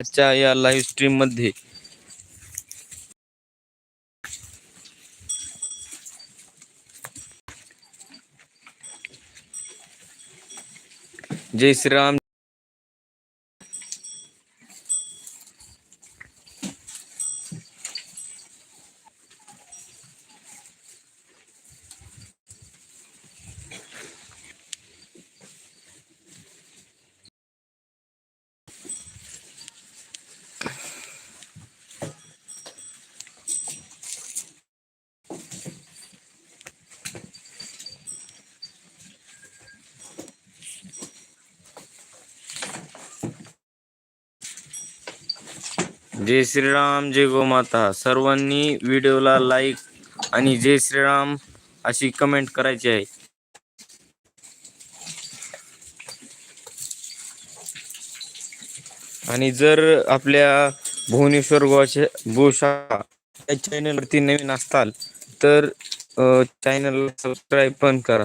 आजच्या या स्ट्रीम मध्य. जय श्रीराम जय श्रीराम जय गोमाता सर्वांनी व्हिडिओला लाईक आणि जय श्रीराम अशी कमेंट करायची आहे. आणि जर आपल्या भुवनेश्वर गोवाच्या गोशाळा या चॅनलवरती नवीन असताल तर चॅनलला सबस्क्राईब पण करा.